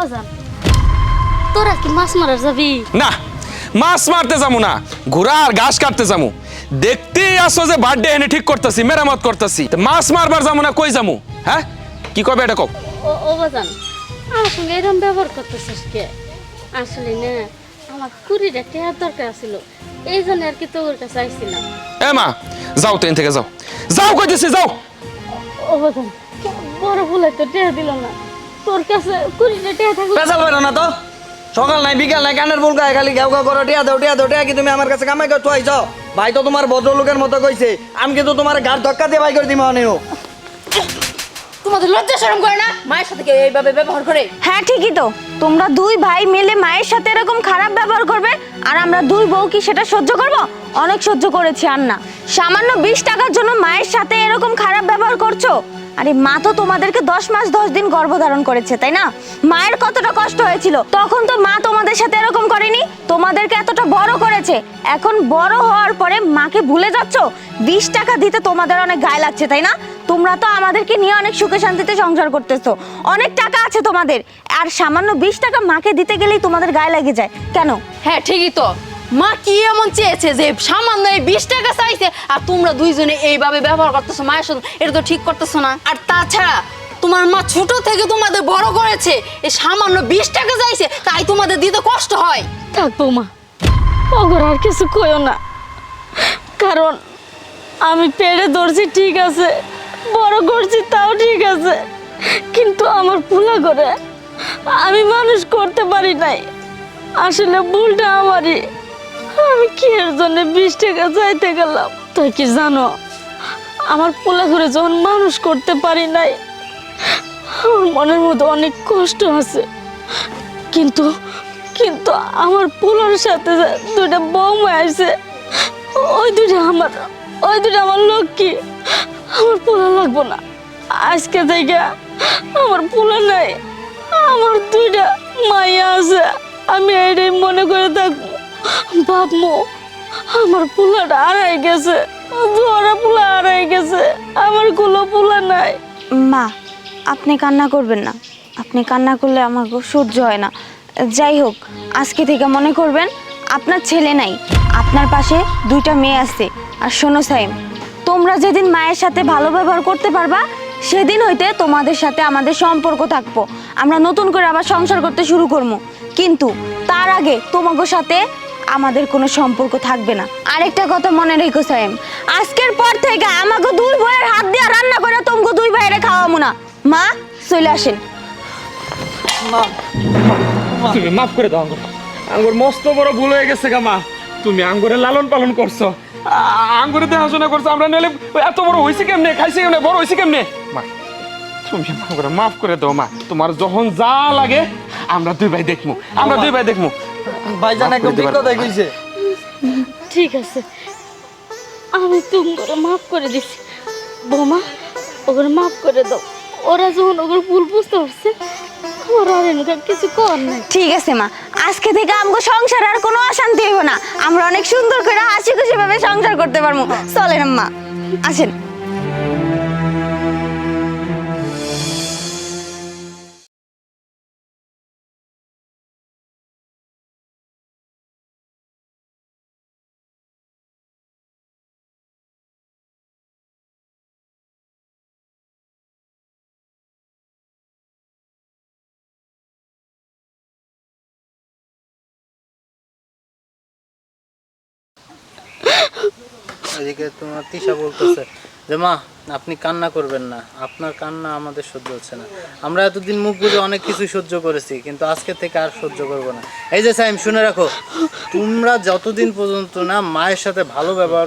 বাজান তোরা কি মাছ মারার যাবি? না মাছ মারতে যাব না ঘোড়া আর ঘাস কাটতে যাব। দেখতেই আসো যে বার্থডে এনে ঠিক করতেছি মেরামত করতেছি। মাছ মারবার যাব না কই যাব? হ্যাঁ? কি কবে এটা কও? ও বাজান আমার সঙ্গে এরকম ব্যবহার করতেছিস কে? আসলে না আমার কুড়িটা টেয়ার দরকার ছিল এই জন্য আর কি তোর কাছে আইছিলাম। এ মা যাও ট্রেন থেকে যাও। যাও কইতেছি যাও। ও বাজান বড় ভুলে তো টেয়া দিল না। তোর কাছে কুড়িটা টেয়া থাকলে পেশাল না তো। সকাল নাই বিকাল নাই কানের ফুল গায়ে খালি ঘেউ ঘেউ করো টিয়া দাও টিয়া দাও টিয়া কি তুমি আমার কাছে কামাই করে? আইছ ভাই তো তোমার ভদ্রলোকের মতো কইছে। আমি কিন্তু তোমার ধক্কা দিয়ে ভাই করে তোমাদের লজ্জা শরম করে না? মায়ের সাথে কেউ এইভাবে ব্যবহার করে? হ্যাঁ ঠিকই তো। তোমরা দুই ভাই মিলে মায়ের সাথে এরকম খারাপ ব্যবহার করবে আর আমরা দুই বউ কি সেটা সহ্য করব? অনেক সহ্য করেছি আর না সামান্য বিশ টাকার জন্য মায়ের সাথে এরকম খারাপ ব্যবহার আরে মা তো তোমাদেরকে দশ মাস দশ দিন গর্ভধারণ করেছে, তাই না? মায়ের কতটা কষ্ট হয়েছিল? তখন তো মা তোমাদের সাথে এরকম করেনি? তোমাদেরকে এতটা বড় করেছে। এখন বড় হওয়ার পরে মাকে ভুলে যাচ্ছ? বিশ টাকা দিতে তোমাদের অনেক গায়ে লাগছে, তাই না? তোমরা তো আমাদেরকে নিয়ে অনেক সুখে শান্তিতে সংসার করতেছো। অনেক টাকা আছে তোমাদের। আর সামান্য বিশ টাকা মাকে দিতে গেলেই তোমাদের গায়ে লেগে যায়। কেন? হ্যাঁ ঠিকই তো। মা কি এমন চেয়েছে যে সামান্য এই বিশ টাকা চাইছে আর তোমরা দুইজনে এইভাবে ব্যবহার করতেছো? মায়ের সাথে এটা তো ঠিক করতেছো না। আর তাছাড়া তোমার মা ছোট থেকে তোমাদের বড় করেছে এই সামান্য বিশ টাকা চাইছে, তাই তোমাদের দিতে কষ্ট হয়। থাকব মা ওগর আর কিছু কইও না। কারণ আমি পেড়ে ধরছি ঠিক আছে, বড় করছি তাও ঠিক আছে। কিন্তু আমার ভুলা করে আমি মানুষ করতে পারি নাই। আসলে ভুলটা আমারই। আমি কি এর জন্য বিশ টাকা চাইতে গেলাম? তুই কি জানো? আমার পোলা করে যখন মানুষ করতে পারি নাই, আমার মনের মধ্যে অনেক কষ্ট আছে। কিন্তু কিন্তু আমার পোলার সাথে যে দুইটা বৌমা আছে, ওই দুইটা আমার, ওই দুইটা আমার লক্ষ্মী, আমার পোলা লাগবো না। আজকে থেকে আমার পোলা নাই, আমার দুইটা মাইয়া আছে। আমি এটাই মনে করে থাকব। বাপ মো আমার পোলাটা হারাই গেছে। দুয়ারা পোলা হারাই গেছে। আমার কোনো পোলা নাই। মা, আপনি কান্না করবেন না। আপনি কান্না করলে আমার সহ্য হয় না। যাই হোক, আজকে থেকে মনে করবেন, আপনার ছেলে নাই। আপনার পাশে দুইটা মেয়ে আছে। আর শোনো সাইম, তোমরা যেদিন মায়ের সাথে ভালো ব্যবহার করতে পারবা, সেদিন হইতে তোমাদের সাথে আমাদের সম্পর্ক থাকব। আমরা নতুন করে আবার সংসার করতে শুরু করব কিন্তু তার আগে তোমাদের সাথে আমাদের কোনো সম্পর্ক থাকবে না। আরেকটা কথা মনে রেখো সাইম আজকের পর থেকে আমাকে দুই ভাইয়ের হাত দিয়ে রান্না করে তোমাকে দুই ভাইয়ের খাওয়াবো না। মা চলে আসেন। তুমি মাফ করে দাও আঙ্গুর। আঙ্গুর মস্ত বড় ভুল হয়ে গেছে গা মা। তুমি আঙ্গুরের লালন পালন করছ। আঙ্গুরে দেখাশোনা করছ আমরা নইলে এত বড় হয়েছে কেমনে? খাইছে কেমনে? বড় হয়েছে কেমনে? মা তুমি মাফ করে মাফ করে দাও মা। তোমার যখন যা লাগে আমরা দুই ভাই দেখমু। আমরা দুই ভাই দেখমু। ভাইজান একদম ঠিক কথাই কইছে। ঠিক আছে। আমি তুমি করে মাফ করে দিছি। বৌমা ওগুলো মাফ করে দাও। ওরা যখন ওগুলো ভুল বুঝতে পারছে আমার আর কিছু কর নাই। ঠিক আছে মা। আজকে থেকে আমগো সংসার আর কোনো অশান্তি হইব না। আমরা অনেক সুন্দর করে হাসি খুশি ভাবে সংসার করতে পারব। চলেন আম্মা। আসেন। এদিকে তোমার তিশা বলতেছে যে, মা, আপনি কান্না করবেন না। আপনার কান্না আমাদের সহ্য হচ্ছে না। আমরা এতদিন মুখ বুঝে অনেক কিছু সহ্য করেছি, কিন্তু আজকে থেকে আর সহ্য করব না। এই যে সাইম, শুনে রাখো, তোমরা যতদিন পর্যন্ত না মায়ের সাথে ভালো ব্যবহার